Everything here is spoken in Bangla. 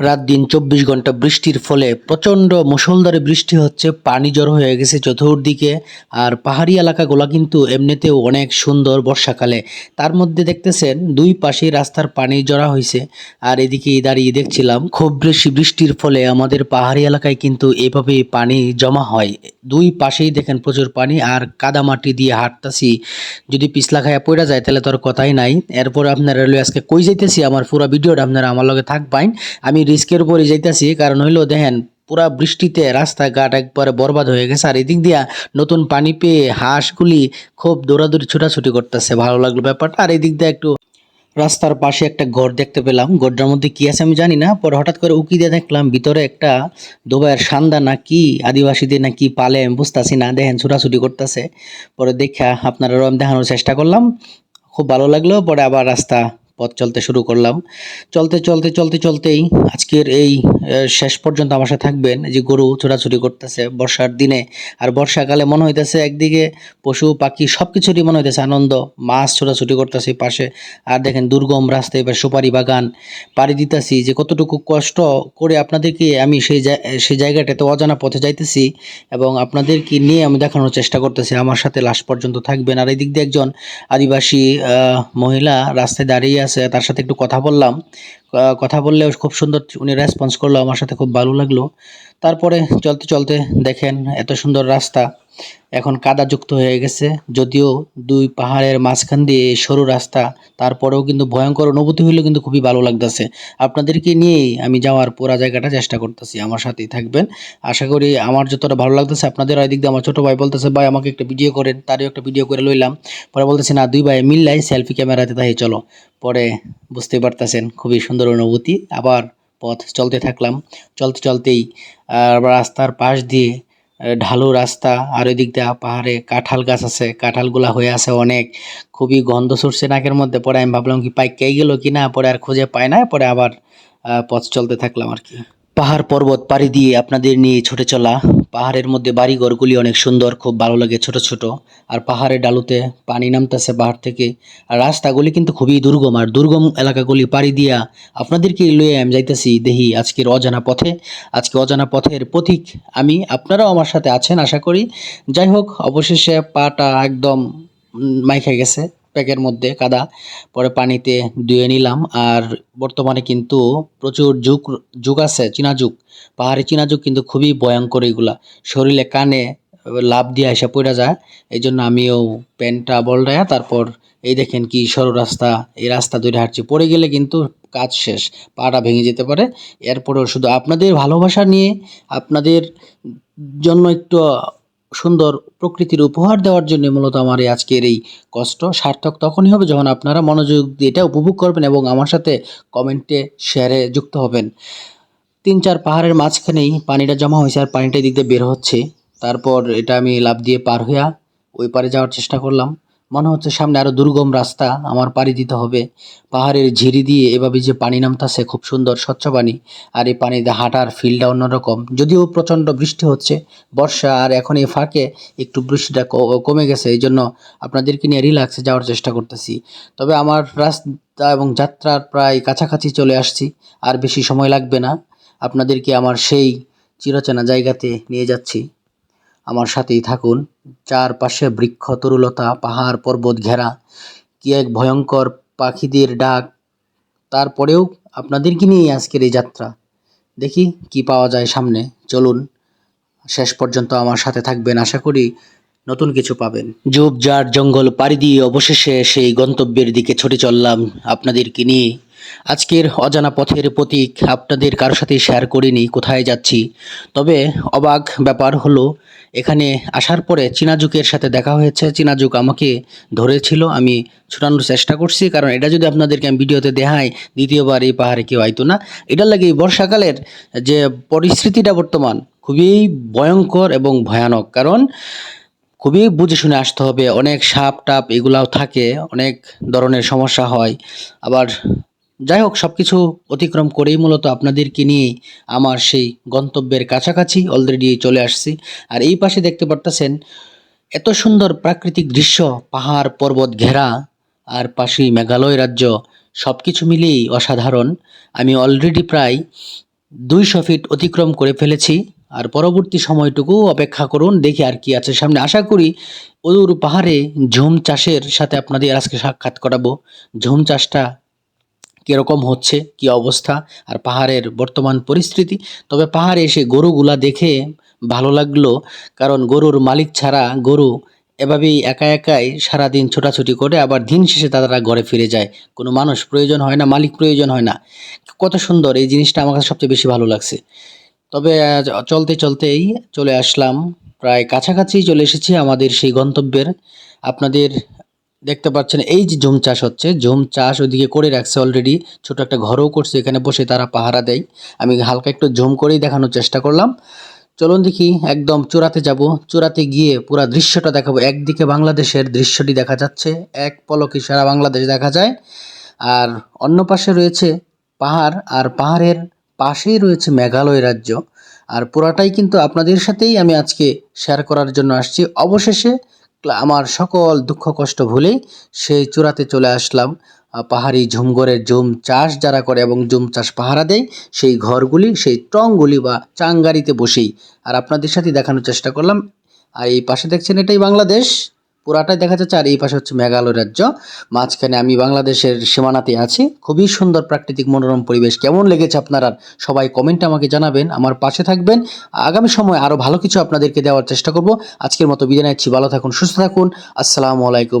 রাত দিন চব্বিশ ঘণ্টা বৃষ্টির ফলে প্রচণ্ড মুষলধারে বৃষ্টি হচ্ছে, পানি জড়ো হয়ে গেছে চতুর্দিকে, আর পাহাড়ি এলাকাগুলো কিন্তু এমনিতেও অনেক সুন্দর বর্ষাকালে। তার মধ্যে দেখতেছেন, দুই পাশে রাস্তার পানি জড়া হয়েছে আর এদিকে দাঁড়িয়ে দেখছিলাম, খুব বেশি বৃষ্টির ফলে আমাদের পাহাড়ি এলাকায় কিন্তু এভাবে পানি জমা হয়। দুই পাশেই দেখেন প্রচুর পানি আর কাদামাটি দিয়ে হাঁটতাছি। যদি পিছলা খায়া পড়া যায় তাহলে তোর কথাই নাই। এরপর আপনারা রেলওয়ে আজকে কই যাইতেছি? আমার পুরো ভিডিওটা আপনারা আমার লগে থাকবেন। আমি রিস্কের উপরে যাইতেছি, কারণ হইল দেখেন, পুরা বৃষ্টিতে রাস্তাঘাট একবারে বরবাদ হয়ে গেছে, আর এদিক দিয়া নতুন পানি পেয়ে হাঁসগুলি খুব দৌড়াদৌড়ি ছোটাছুটি করতেছে, ভালো লাগল ব্যাপারটা। আর এদিক দিয়ে একটু রাস্তার পাশে একটা ঘর দেখতে পেলাম, ঘরটার মধ্যে কি আছে আমি জানি না, পরে হঠাৎ করে উকি দিয়ে দেখলাম ভিতরে একটা দুবাইয়ের সান্দা না কি, আদিবাসীদের না কি পালে, আমি বুঝতেছি না, দেখেন ছোটাছুটি করতেছে। পরে দেখা আপনারা আমি দেখানোর চেষ্টা করলাম, খুব ভালো লাগল, পরে আবার রাস্তা পথ চলতে শুরু করলাম। চলতে চলতে চলতে, চলতেই আজকের এই শেষ পর্যন্ত আমার সাথে থাকবেন যে গরু ছোটাছুটি করতেছে বর্ষার দিনে। আর বর্ষাকালে মনে হইতেছে একদিকে পশু, পাখি সব কিছুরই মনে হইতেছে আনন্দ। মাছ ছোটাছুটি করতেছে পাশে। আর দেখেন দুর্গম রাস্তায় এবার সুপারি বাগান। পাড়ি দিতেছি যে কতটুকু কষ্ট করে আপনাদেরকে আমি সেই সেই জায়গাটাতে অজানা পথে যাইতেছি এবং আপনাদেরকে নিয়ে আমি দেখানোর চেষ্টা করতেছি। আমার সাথে লাস্ট পর্যন্ত থাকবেন। আর এই দিক দিয়ে একজন আদিবাসী মহিলা রাস্তায় দাঁড়িয়ে আছে, তার সাথে একটু কথা বললাম। কথা বললেও খুব সুন্দর উনি রেসপন্স করল, আমার সাথে খুব ভালো লাগল। তারপরে চলতে চলতে দেখেন, এত সুন্দর রাস্তা। এখন কাদাযুক্ত হয়ে গেছে। যদিও দুই পাহাড়ের মাঝখান দিয়ে সরু রাস্তা, তারপরেও কিন্তু ভয়ঙ্কর অনুভূতি হইলেও কিন্তু খুবই ভালো লাগতেছে। আপনাদেরকে নিয়েই আমি যাওয়ার পুরা জায়গাটা চেষ্টা করতেছি। আমার সাথেই থাকবেন। আশা করি আমার যতটা ভালো লাগতেছে আপনাদের ওই দিক দিয়ে আমার ছোটো ভাই বলতেছে, ভাই, আমাকে একটা ভিডিও করেন। তারও একটা ভিডিও করে লইলাম। পরে বলতেছে, না, দুই ভাই মিললাই সেলফি ক্যামেরাতে তাই চলো। পরে বুঝতে পারতেছেন, খুবই সুন্দর অনুভূতি। আবার পথ চলতে থাকলাম। চলতে চলতেই রাস্তার পাশ দিয়ে ঢালু রাস্তা, আর ওই দিক দিয়ে পাহাড়ে কাঁঠাল গাছ আছে, কাঁঠালগুলা হয়ে আছে অনেক। খুবই গন্ধ ছুটছে নাকের মধ্যে, পরে আমি ভাবলাম কি, পাই কে গেলো কি না, পরে আর খুঁজে পায় না পরে আবার পথ চলতে থাকলাম আর কি। পাহাড় পর্বত পাড়ি দিয়ে আপনাদের নিয়ে ছুটে চলা পাহাড়ের মধ্যে বাড়িঘরগুলি অনেক সুন্দর, খুব ভালো লাগে ছোট ছোট। আর পাহাড়ের ডালুতে পানি নামতেছে পাহাড় থেকে। আর রাস্তাগুলি কিন্তু খুবই দুর্গম। আর দুর্গম এলাকাগুলি পাড়ি দিয়া আপনাদেরকে লয়ে আমি যাইতেছি দেখি আজকের অজানা পথে। আজকে অজানা পথের পথিক আমি, আপনারাও আমার সাথে আছেন আশা করি। যাই হোক, অবশেষে পাটা একদম মাইখা গেছে। প্যাকের মধ্যে কাদা, পরে পানিতে ধুয়ে নিলাম। আর বর্তমানে কিন্তু প্রচুর যুগ যুগ আছে, চীনা যুগ। পাহাড়ি চীনা যুগ কিন্তু খুবই ভয়ঙ্কর এগুলা। শরীরে, কানে লাভ দিয়ে এসে পড়ে যায়। এই জন্য আমিও প্যান্টটা বলডায়া তারপর এই দেখেন কি সরু রাস্তা, এই রাস্তা ধরে হাঁটছি। পড়ে গেলে কিন্তু কাজ শেষ, পাটা ভেঙে যেতে পারে। এরপরেও শুধু আপনাদের ভালোবাসা নিয়ে, আপনাদের জন্য একটু সুন্দর প্রকৃতির উপহার দেওয়ার জন্য মূলত আমার এই আজকের এই কষ্ট সার্থক তখনই হবে যখন আপনারা মনোযোগ দিয়ে এটা উপভোগ করবেন এবং আমার সাথে কমেন্টে শেয়ারে যুক্ত হবেন। তিন চার পাহাড়ের মাঝখানেই পানিটা জমা হয়েছে আর পানিটা এদিক দিয়ে বের হচ্ছে। তারপর এটা আমি লাভ দিয়ে পার হইয়া ওই পারে যাওয়ার চেষ্টা করলাম। মনে হচ্ছে সামনে আরও দুর্গম রাস্তা, আমার পাড়ি দিতে হবে। পাহাড়ের ঝিরি দিয়ে এভাবে যে পানি নামতাছে খুব সুন্দর, স্বচ্ছ পানি। আর এই পানিতে হাঁটার ফিলটা অন্যরকম। যদিও প্রচণ্ড বৃষ্টি হচ্ছে, বর্ষা আর এখন এই ফাঁকে একটু বৃষ্টিটা কমে গেছে, এই জন্য আপনাদেরকে নিয়ে রিল্যাক্সে যাওয়ার চেষ্টা করতেছি। তবে আমার রাস্তা এবং যাত্রার প্রায় কাছাকাছি চলে আসছি, আর বেশি সময় লাগবে না। আপনাদেরকে আমার সেই চিরচেনা জায়গাতে নিয়ে যাচ্ছি। আমার সাথেই থাকুন। চারপাশে বৃক্ষ, তরুলতা, পাহাড়, পর্বত ঘেরা, কি এক ভয়ঙ্কর পাখিদের ডাক। তারপরেও আপনাদেরকে নিয়ে আজকের এই যাত্রা। দেখি কি পাওয়া যায় সামনে। চলুন, শেষ পর্যন্ত আমার সাথে থাকবেন আশা করি নতুন কিছু পাবেন। ঝোপঝাড় জঙ্গল পাড়ি দিয়ে অবশেষে সেই গন্তব্যের দিকে ছুটে চললাম আপনাদেরকে নিয়ে। আজকের অজানা পথের প্রতীক আপনাদের কারোর সাথে শেয়ার করিনি, কোথায় যাচ্ছি? তবে অবাক ব্যাপার হলো, এখানে আসার পরে চীনাজুকের সাথে দেখা হয়েছে। চীনাজুক আমাকে ধরেছিল, আমি ছুটানোর চেষ্টা করছি, কারণ এটা যদি আপনাদেরকে আমি ভিডিওতে দেখাই, দ্বিতীয়বার এই পাহাড়ে কেউ আইতো না। এটার লাগে বর্ষাকালের যে পরিস্থিতিটা বর্তমান, খুবই ভয়ঙ্কর এবং ভয়ানক। কারণ খুবই বুঝে শুনে আসতে হবে, অনেক সাপ টাপ এগুলাও থাকে, অনেক ধরনের সমস্যা হয়। আবার যাই হোক সব কিছু অতিক্রম করেই মূলত আপনাদেরকে নিয়ে আমার সেই গন্তব্যের কাছাকাছি অলরেডি চলে আসছি। আর এই পাশে দেখতে পারতেছেন, এত সুন্দর প্রাকৃতিক দৃশ্য, পাহাড়, পর্বত ঘেরা, আর পাশেই মেঘালয় রাজ্য সব কিছু মিলিয়েই অসাধারণ। আমি অলরেডি প্রায় দুইশো ফিট অতিক্রম করে ফেলেছি, আর পরবর্তী সময়টুকু অপেক্ষা করুন, দেখি আর কি আছে সামনে। আশা করি অদূর পাহাড়ে ঝুম চাষের সাথে আপনাদের আজকে সাক্ষাৎ করাবো। ঝুম চাষটা কীরকম হচ্ছে, কি অবস্থা আর পাহাড়ের বর্তমান পরিস্থিতি। তবে পাহাড়ে এসে গরুগুলা দেখে ভালো লাগল, কারণ গরুর মালিক ছাড়া গরু এভাবেই একা একাই সারাদিন ছোটাছুটি করে আবার দিন শেষে তারা ঘরে ফিরে যায়। কোনো মানুষ প্রয়োজন হয় না, মালিক প্রয়োজন হয় না। কত সুন্দর, এই জিনিসটা আমার কাছে সবচেয়ে বেশি ভালো লাগছে। তবে চলতে চলতেই চলে আসলাম, প্রায় কাছাকাছি চলে এসেছি আমাদের সেই গন্তব্যের। আপনাদের দেখতে পাচ্ছেন, এই যে ঝুম চাষ হচ্ছে ঝুম চাষ ওইদিকে করে রাখছে অলরেডি ছোট একটা ঘরও করছে, এখানে বসে তারা পাহারা দেয়। আমি হালকা একটু ঝুম করেই দেখানোর চেষ্টা করলাম। চলুন দেখি, একদম চূড়াতে যাব। চূড়াতে গিয়ে পুরো দৃশ্যটা দেখাবো। একদিকে বাংলাদেশের দৃশ্যটি দেখা যাচ্ছে, এক পলকে সারা বাংলাদেশ দেখা যায়। আর অন্য পাশে রয়েছে পাহাড়, আর পাহাড়ের পাশেই রয়েছে মেঘালয় রাজ্য। আর পুরাটাই কিন্তু আপনাদের সাথেই আমি আজকে শেয়ার করার জন্য আসছি। অবশেষে আমার সকল দুঃখ কষ্ট ভুলে সেই চূড়াতে চলে আসলাম। পাহাড়ি ঝুমঘরের জুম চাষ যারা করে এবং জুম চাষ পাহারা দেয়, সেই ঘরগুলি, সেই টংগুলি বা চাঙ্গারিতে বসেই। আর আপনাদের সাথে দেখানোর চেষ্টা করলাম। আর এই পাশে দেখছেন এটাই বাংলাদেশ। পুরাটাই দেখা যাচ্ছে, আর এই পাশে হচ্ছে মেঘালয় রাজ্য। মাঝখানে আমি বাংলাদেশের সীমানাতে আছি। খুবই সুন্দর প্রাকৃতিক মনোরম পরিবেশ। কেমন লেগেছে আপনারা? সবাই কমেন্টে আমাকে জানাবেন। আমার পাশে থাকবেন। আগামী সময় আরও ভালো কিছু আপনাদেরকে দেওয়ার চেষ্টা করব। আজকের মতো বিদায় নিচ্ছি। ভালো থাকুন, সুস্থ থাকুন। আসসালামু আলাইকুম।